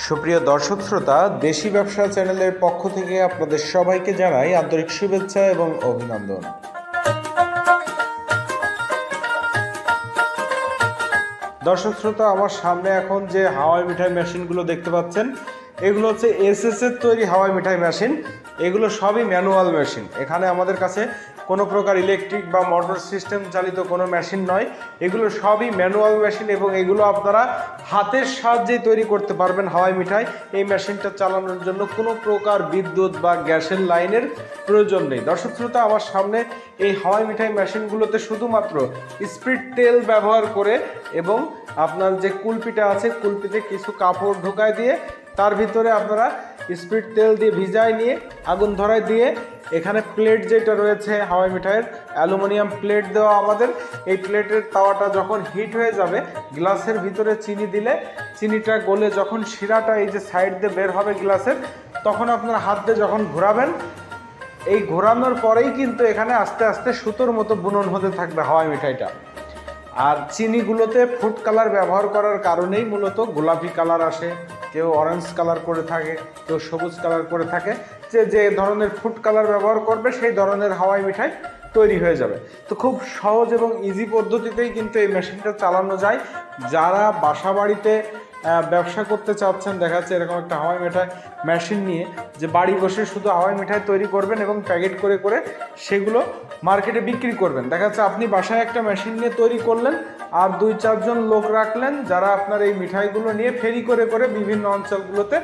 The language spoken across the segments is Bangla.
সুপ্রিয় দর্শক শ্রোতা, দেশি ব্যবসা চ্যানেলের পক্ষ থেকে আপনাদের সবাইকে জানাই আন্তরিক শুভেচ্ছা এবং অভিনন্দন। দর্শক শ্রোতা, আমার সামনে এখন যে হাওয়াই মিঠাই মেশিনগুলো দেখতে পাচ্ছেন, এগুলো হচ্ছে এসএস এর তৈরি হাওয়াই মিঠাই মেশিন। এগুলো সবই ম্যানুয়াল মেশিন। এখানে আমাদের কাছে কোনো প্রকার ইলেকট্রিক বা মোটর সিস্টেম চালিত কোনো মেশিন নয়। এগুলো সবই ম্যানুয়াল মেশিন এবং এগুলো আপনারা হাতের সাহায্যেই তৈরি করতে পারবেন হাওয়াই মিঠাই। এই মেশিনটা চালানোর জন্য কোনো প্রকার বিদ্যুৎ বা গ্যাসের লাইনের প্রয়োজন নেই। দর্শক শ্রোতা, আমার সামনে এই হাওয়াই মিঠাই মেশিনগুলোতে শুধুমাত্র স্প্রিট তেল ব্যবহার করে এবং আপনার যে কুলপিটা আছে, কুলপিতে কিছু কাপড় ঢোকায় দিয়ে তার ভিতরে আপনারা স্পিড তেল দিয়ে ভিজায় নিয়ে আগুন ধরায় দিয়ে এখানে প্লেট যেটা রয়েছে হাওয়াই মিঠাইয়ের, অ্যালুমিনিয়াম প্লেট দেওয়া আমাদের। এই প্লেটের তাওয়াটা যখন হিট হয়ে যাবে, গ্লাসের ভিতরে চিনি দিলে, চিনিটা গলে যখন শিরাটা এই যে সাইড দিয়ে বের হবে গ্লাসের, তখন আপনার হাত দিয়ে যখন ঘোরাবেন এই ঘোরানোর পরেই কিন্তু এখানে আস্তে আস্তে সুতোর মতো বুনন হতে থাকবে হাওয়াই মিঠাইটা। আর চিনিগুলোতে ফুড কালার ব্যবহার করার কারণেই মূলত গোলাপি কালার আসে, কেউ অরেঞ্জ কালার করে থাকে, কেউ সবুজ কালার করে থাকে। যে যে ধরনের ফুড কালার ব্যবহার করবে সেই ধরনের হাওয়াই মিঠাই তৈরি হয়ে যাবে। তো খুব সহজ এবং ইজি পদ্ধতিতেই কিন্তু এই মেশিনটা চালানো যায়। যারা বাসা বাড়িতে ব্যবসা করতে চাচ্ছেন, দেখা যাচ্ছে এরকম একটা হাওয়াই মিঠাই মেশিন নিয়ে, যে বাড়ি বসে শুধু হাওয়াই মিঠাই তৈরি করবেন এবং প্যাকেট করে করে সেগুলো মার্কেটে বিক্রি করবেন। দেখা যাচ্ছে আপনি বাসায় একটা মেশিন নিয়ে তৈরি করলেন, আর দুই চারজন লোক রাখলেন, যারা আপনার এই মিঠাইগুলো নিয়ে ফেরি করে করে বিভিন্ন অঞ্চলগুলোতে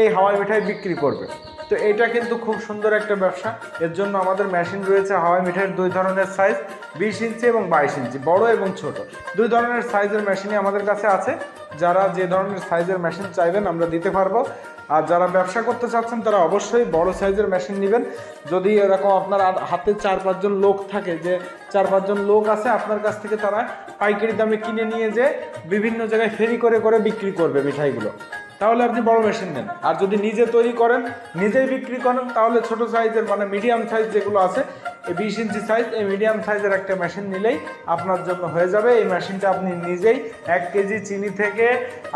এই হাওয়াই মিঠাই বিক্রি করবে। তো এটা কিন্তু খুব সুন্দর একটা ব্যবসা। এর জন্য আমাদের মেশিন রয়েছে হাওয়াই মিঠাইয়ের দুই ধরনের সাইজ বিশ ইঞ্চি এবং বাইশ ইঞ্চি, বড় এবং ছোট। দুই ধরনের সাইজের মেশিনই আমাদের কাছে আছে। যারা যে ধরনের সাইজের মেশিন চাইবেন, আমরা দিতে পারব। আর যারা ব্যবসা করতে চাচ্ছেন, তারা অবশ্যই বড় সাইজের মেশিন নেবেন। যদি এরকম আপনার হাতে চার পাঁচজন লোক থাকে, যে চার পাঁচজন লোক আছে, আপনার কাছ থেকে তারা পাইকারি দামে কিনে নিয়ে যে বিভিন্ন জায়গায় ফেরি করে করে বিক্রি করবে মিঠাইগুলো। তাহলে আপনি বড় মেশিন নেন। আর যদি নিজে তৈরি করেন, নিজেই বিক্রি করেন, তাহলে ছোট সাইজের মানে মিডিয়াম সাইজ যেগুলো আছে, এই বিশ ইঞ্চি সাইজ এই মিডিয়াম সাইজের একটা মেশিন নিলেই আপনার জন্য হয়ে যাবে। এই মেশিনটা আপনি নিজেই এক কেজি চিনি থেকে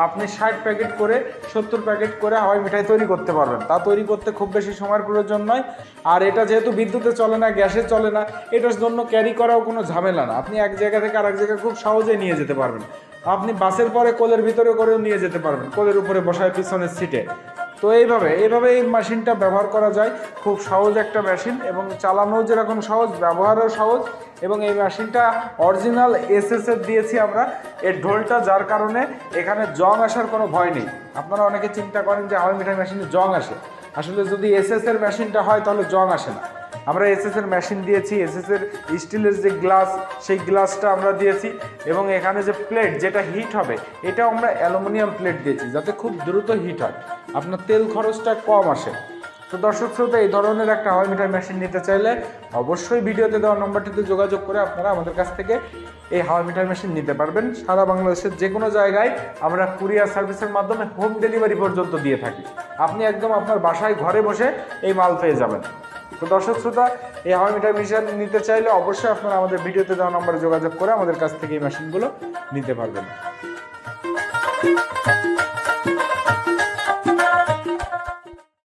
আপনি ষাট প্যাকেট করে, সত্তর প্যাকেট করে হাওয়াই মিঠাই তৈরি করতে পারবেন। তা তৈরি করতে খুব বেশি সময়ের প্রয়োজন নয়। আর এটা যেহেতু বিদ্যুতে চলে না, গ্যাসে চলে না, এটার জন্য ক্যারি করাও কোনো ঝামেলা না। আপনি এক জায়গা থেকে আরেক জায়গায় খুব সহজেই নিয়ে যেতে পারবেন। আপনি বাসের পরে কোলের ভিতরে করেও নিয়ে যেতে পারবেন, কোলের উপরে বসায় পিছনের সিটে তো এইভাবে এইভাবে এই মেশিনটা ব্যবহার করা যায়, খুব সহজ একটা মেশিন এবং চালানো যেরকম সহজ, ব্যবহারও সহজ এবং এই মেশিনটা অরিজিনাল এসএস এর দিয়েছি আমরা। এর ঢোলটা যার কারণে এখানে জং আসার কোনো ভয় নেই। আপনারা অনেকে চিন্তা করেন যে হাওয়াই মিঠাই মেশিনে জং আসে। আসলে যদি এসএস এর মেশিনটা হয় তাহলে জং আসে না। আমরা এসএস এর মেশিন দিয়েছি এসএস এর স্টিলের যে গ্লাস সেই গ্লাসটা আমরা দিয়েছি এবং এখানে যে প্লেট যেটা হিট হবে, এটাও আমরা অ্যালুমিনিয়াম প্লেট দিয়েছি যাতে খুব দ্রুত হিট হয়। আপনার তেল খরচটা কম আসে। তো দর্শক শ্রোতা, এই ধরনের একটা হাওয়াই মিটার মেশিন নিতে চাইলে অবশ্যই ভিডিওতে দেওয়া নম্বরটিতে যোগাযোগ করে আপনারা আমাদের কাছ থেকে এই হাওয়াই মিটার মেশিন নিতে পারবেন। সারা বাংলাদেশের যে কোনো জায়গায় আমরা কুরিয়ার সার্ভিসের মাধ্যমে হোম ডেলিভারি পর্যন্ত দিয়ে থাকি। আপনি একদম আপনার বাসায়, ঘরে বসে এই মাল পেয়ে যাবেন। তো দর্শক শ্রোতা, এই হাওয়াই মিটার মেশিন নিতে চাইলে অবশ্যই আপনারা আমাদের ভিডিওতে দেওয়া নম্বরে যোগাযোগ করে আমাদের কাছ থেকে এই মেশিনগুলো নিতে পারবেন।